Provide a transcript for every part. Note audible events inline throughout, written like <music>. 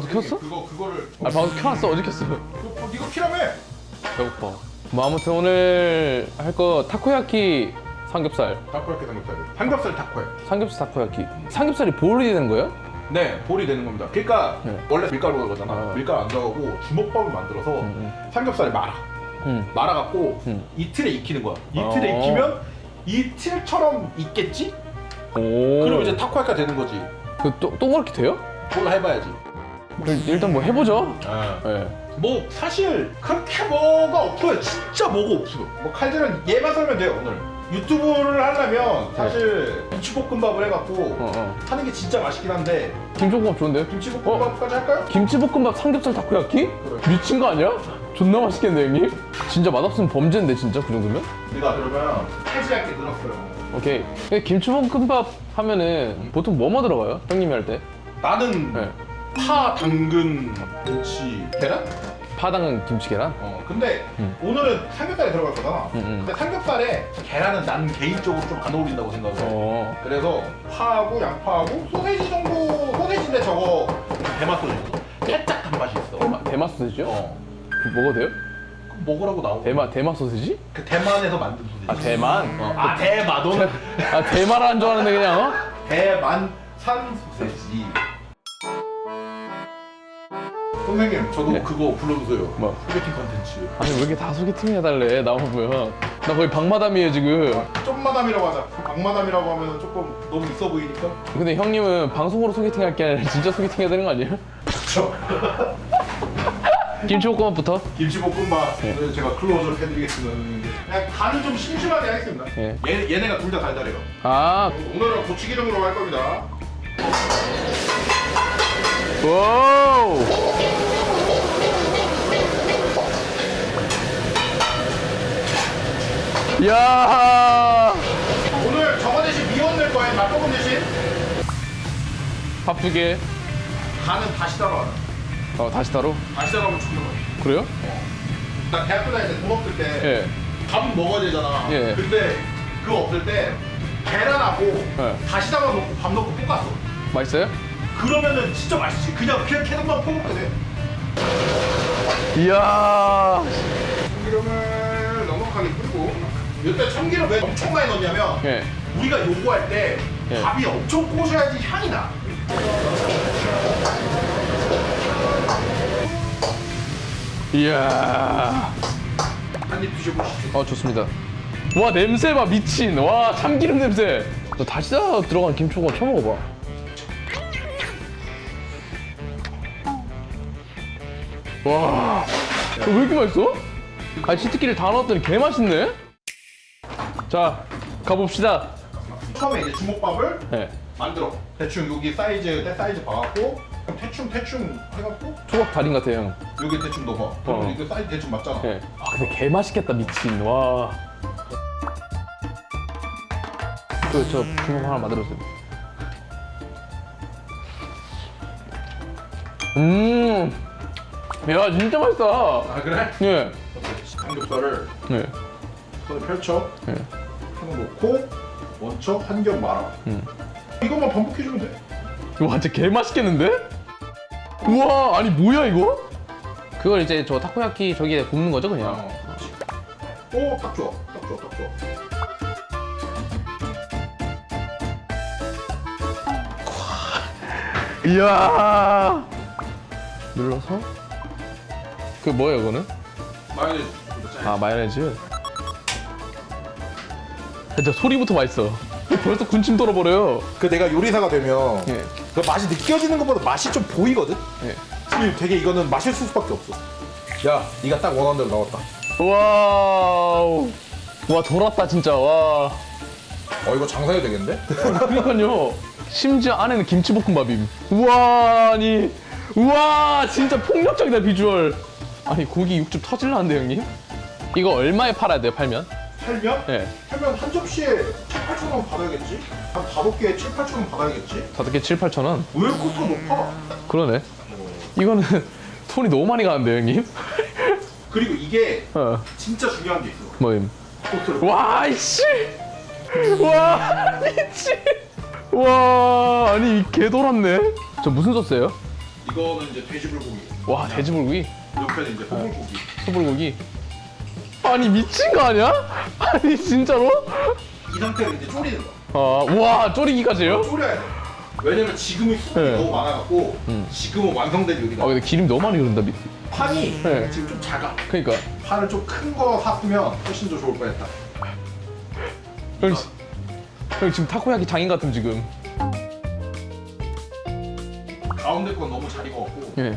방송 켰어? 그거 그거를 아 방송 켜놨어 어제 켰어 그거 네가 키라며 배고파 뭐 아무튼 오늘 할 거 타코야키 삼겹살 타코야키 삼겹살 삼겹살 타코야 삼겹살 타코야키 삼겹살이 보울이 되는 거예요? 네 볼이 되는 겁니다 그러니까 네. 원래 밀가루가 그러잖아 아. 밀가루 안 들어가고 주먹밥을 만들어서 음. 삼겹살을 말아 응 말아갖고 음. 이틀에 익히는 거야 이틀에 어. 익히면 이틀처럼 익겠지? 오 그럼 이제 타코야키가 되는 거지 그또 또 그렇게 돼요? 그걸 해봐야지 일- 일단 뭐 해보죠 아. 네. 뭐 사실 그렇게 뭐가 없어요. 진짜 뭐가 없어. 뭐 칼질은 얘만 썰면 돼요 오늘. 유튜브를 하려면 사실 김치볶음밥을 해갖고 어, 어. 하는 게 진짜 맛있긴 한데 김치볶음밥 좋은데요? 김치볶음밥까지 할까요? 김치볶음밥 삼겹살 타코야키? 미친 거 아니야? 존나 맛있겠네 형님 진짜 맛없으면 범죄인데 진짜 그 정도면? 우리가 그러면 칼질할 게 늘었어요. 오케이 근데 김치볶음밥 하면은 보통 뭐뭐 들어가요? 형님이 할 때? 나는 네. 파, 당근, 김치, 계란? 파당은 김치 계란? 어 근데 음. 오늘은 삼겹살에 들어갈 거잖아. 음, 음. 근데 삼겹살에 계란은 난 개인적으로 좀 안 어울린다고 생각해. 어 그래서 파하고 양파하고 소세지 정도 소세지인데 저거 대마 소세지 살짝 단맛이 있어 대마, 소세지요? 어 그 먹어도 돼요? 그럼 먹으라고 나오고 대마 대마 소세지? 그 대만에서 만든 소세지 아 대만? 어, 아 대마 너는 아 대마라는 줄 알았는데 그냥 어? 대만산 소세지 선생님 저도 네. 그거 불러주세요 뭐? 소개팅 컨텐츠 아니 왜 이렇게 다 소개팅 해달래 나오면 나 거의 박마담이에요 지금 좀마담이라고 하자 박마담이라고 하면 조금 너무 있어 보이니까 근데 형님은 방송으로 소개팅 할 게 아니라 진짜 소개팅 해야 되는 거 아니에요? 그렇죠 <laughs> 김치볶음밥부터? 김치볶음밥 네. 오늘 제가 클로즈업 해드리겠습니다 그냥 간은 좀 심심하게 하겠습니다 예. 얘, 얘네가 둘 다 달달해요 아 오늘은 고추기름으로 할 겁니다 와우 야 오늘 저거 대신 미원 낼 거예요 맛볶음 대신 밥 두 개. 간은 다시 하라 어 다시 따로? 다시 따로 하면 죽는 거예요 그래요? 나 대학교 다닐 때돈 없을 때 예. 밥은 먹어야 되잖아 예. 근데 그거 없을 때 계란하고 예. 다시 담아 놓고 밥 넣고 볶았어 맛있어요? 그러면은 진짜 맛있지 그냥 그냥 계란만 퍼먹게 돼 이야. 참기름을 넉넉하게 뿌리고 이때 참기름 왜 엄청 많이 넣냐면 예. 우리가 요구할 때 예. 밥이 엄청 꼬셔야지 향이 나 이야. 한 입 드셔보시죠 어 좋습니다. 와 냄새 봐 미친. 와 참기름 냄새. 너 다시 다 들어간 김치볶음 처음 먹어봐. 와. 이거 왜 이렇게 맛있어? 아니 치트키를 다 넣었더니 개 맛있네. 자 가봅시다. 처음에 이제 주먹밥을 네. 만들어 대충 여기 사이즈 때 사이즈 봐갖고 그럼 대충 대충 해갖고 초밥 달인 같아 형. 여기 대충 넣어 그러면 어. 이거 사이즈 대충 맞잖아 네. 아 근데 개 맛있겠다 미친. 와. 그저 중국 하나 만들었어요. 음. 야 진짜 맛있다. 아 그래? 예. 삼겹살을 네. 손에 펼쳐 네. 펴놓고 먼저 한겹 말아 음. 이것만 반복해주면 돼 이거 진짜 개 맛있겠는데? 우와 아니 뭐야 이거? 그걸 이제 저 타코야키 저기에 굽는 거죠 그냥? 어, 그렇지 오딱 좋아 딱 좋아 딱 좋아 이야. 눌러서 그 뭐예요 그거는? 마요네즈 짜아 마요네즈. 진짜 소리부터 맛있어. 벌써 군침 돌아버려요. 그 내가 요리사가 되면 예. 그 맛이 느껴지는 것보다 맛이 좀 보이거든? 예. 이 되게 이거는 맛있을 수밖에 없어 야 네가 딱 원하는 대로 나왔다 와우. 와 돌았다 진짜 와. 어 이거 장사해도 되겠는데? <laughs> 그러니까요. 심지어 안에는 김치볶음밥임. 우와 아니 우와 진짜 폭력적이다 비주얼. 아니 고기 육즙 터질라는데 형님? 이거 얼마에 팔아야 돼요 팔면? 팔면? 예. 팔면 한 접시에 7, 8천 원 받아야겠지? 한 다섯 개에 7, 8천 원 받아야겠지? 다섯 개 7, 8천 원? 왜 그렇게 높아? 그러네. 이거는 <laughs> 돈이 너무 많이 가는데 형님? 그리고 이게 어 진짜 중요한 게 있어 뭐임? 코스를 와 이씨. 와 <laughs> 미친. 와 아니 개 돌았네. 저 무슨 소스예요? 이거는 이제 돼지 불고기. 와 돼지불고기, 옆에는 이제 소불고기. 소불고기. 아니 미친 거 아니야? <laughs> 아니 진짜로? 이 상태로 이제 졸이는 거야. 아, 와 쪼리기까지요? 졸여야 돼. 왜냐면 지금은 수분이 네. 너무 많아갖고 지금은 완성된 요리다. 아 근데 기름 너무 많이 흐른다 밑에. 판이 네. 지금 좀 작아. 그러니까 판을 좀 큰 거 샀으면 훨씬 더 좋을 뻔했다. 형, 지- 형 지금 타코야키 장인 같음 지금. 가운데 건 너무 잘 익어갖고 예.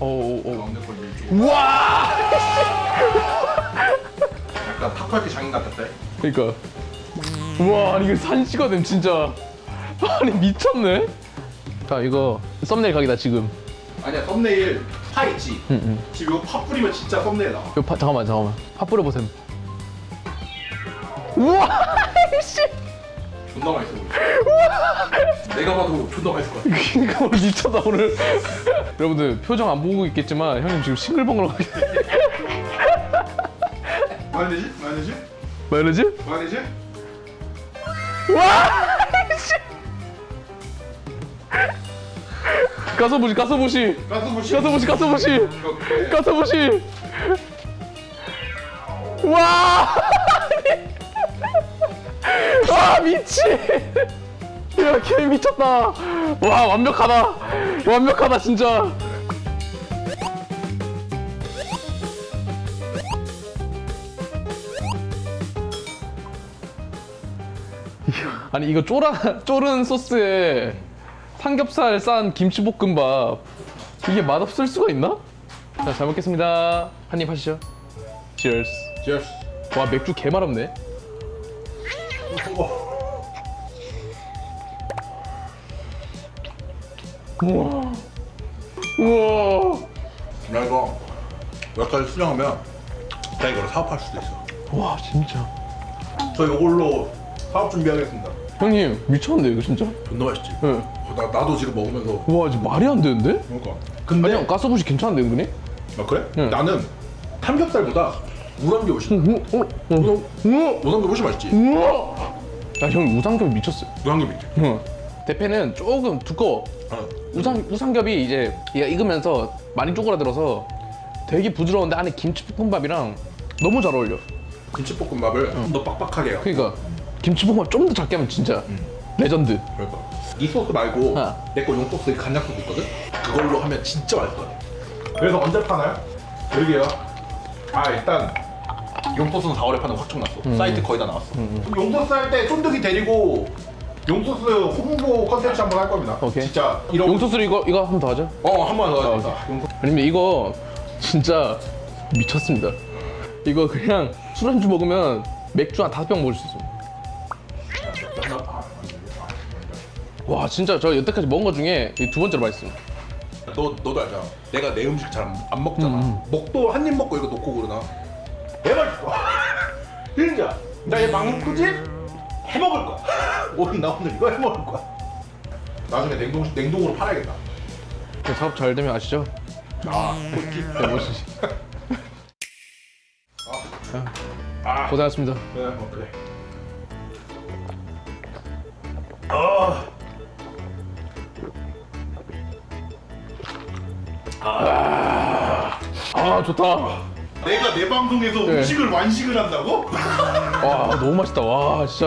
오오오. 가운데 건 이쪽. 우와! 약간 타코야키 장인 같았다. 그러니까. 우와 아니 이거 산시거든 진짜. 아니 미쳤네. 자 이거 썸네일 각이다 지금. 아니야 썸네일 파 있지. 응 응. 지금 이거 파 뿌리면 진짜 썸네일 나와. 이거 파, 잠깐만 잠깐만. 파 뿌려보셈. 우와 <laughs> 씨. 존나 맛있어 보여. 내가 봐도 존나 맛있을 것 같아. 그러니까 오늘 미쳤다 오늘. 여러분들 표정 안 보고 있겠지만 형님 지금 싱글벙글 하게. 마요네즈? 마요네즈? 마요네즈? 마요네즈? 와! 씨. 가서보시 가서보시 가스보시. 가서보시 가서보시 이렇게. 가서보시 와! 와 미친. 야개 미쳤다. 와 완벽하다. 완벽하다 진짜. 아니 이거 쫄아 쫄은 소스에 삼겹살 싼 김치볶음밥. 이게 맛없을 수가 있나? 자 잘 먹겠습니다. 한 입 하시죠. Cheers. Cheers. 와 맥주 개 맛없네 우와 우와 나 이거 여기까지 수령하면 나 이거를 사업할 수도 있어. 와 진짜 저 이걸로 사업 준비하겠습니다. 형님 미쳤는데 이거 진짜? 존나 맛있지? 네. 어, 나, 나도 지금 먹으면서 와 지금 말이 안 되는데? 그러니까 아니 근데 형 가스부시 괜찮은데 은근히? 아 그래? 응. 나는 삼겹살보다 우삼겹 훨씬 어? 어? 어? 우와 우삼겹 훨씬 맛있지? 우와 야형 우상겹이 미쳤어요 우삼겹 있지? 응. 대패는 조금 두꺼워. 어. 우상, 우상겹이 이제 얘가 익으면서 많이 쪼그라들어서 되게 부드러운데 안에 김치볶음밥이랑 너무 잘 어울려. 김치볶음밥을 좀 더 빡빡하게 해요. 그러니까 김치볶음밥 좀 더 작게 하면 진짜 레전드. 그러니까? 이 소스 말고 어. 내 거 용 소스 간장 소스 있거든? 그걸로 하면 진짜 맛있을 것 같아 그래서 언제 파나요? 여기요. 아 일단 용 소스는 4월에 파는 확정 났어. 음. 사이트 거의 다 나왔어. 용 소스 할 때 쫀득이 데리고 용 소스 홍보 컨텐츠 한번 할 겁니다. 오케이. 진짜 이런 용소스로 이거 이거 한 번 더 하자 어한 번더 아, 하겠다 용 소스 아니면 이거 진짜 미쳤습니다. 이거 그냥 술안주 먹으면 맥주 한 다섯 병 먹을 수 있어 와 진짜 저 여태까지 먹은 것 중에 이두 번째로 맛있어요. 너, 너도 알잖아. 내가 내 음식 잘 안 먹잖아. 음, 먹도 한 입 먹고 이거 놓고 그러나? 내 맛있어 <laughs> 진짜. 나얘 방구집 해먹을 거야. <laughs> 오늘 나 오늘 이거 해먹을 거야. 나중에 냉동, 냉동으로 팔아야겠다. 사업 잘 되면 아시죠? 아 꿀팁. 네, 오시지 아. 고생하셨습니다. 그래 어, 그래. 아 좋다. 내가 내 방송에서 네. 음식을 완식을 한다고? <laughs> 와 너무 맛있다 와 진짜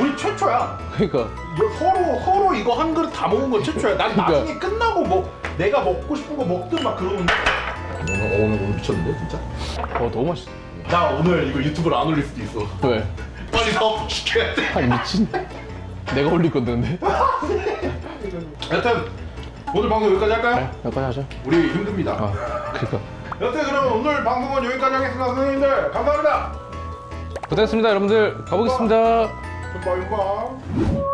우리 최초야 그러니까 이거 서로 서로 이거 한 그릇 다 먹은 건 최초야 난 그러니까. 나중에 끝나고 뭐 내가 먹고 싶은 거 먹든 막 그러는데 오늘 오늘 오늘 미쳤는데 진짜 와 너무 맛있어 나 오늘 이거 유튜브로 안 올릴 수도 있어. 왜? 빨리 사업 시켜야 돼. 아니 미친 내가 올릴 건데 근데 여튼 오늘 방송 여기까지 할까요? 여기까지 하자 우리 힘듭니다. 아 그러니까 여튼 그럼 오늘 방송은 여기까지 하겠습니다, 선생님들. 감사합니다. 고생했습니다 여러분들 가보겠습니다 좀 봐요, 봐.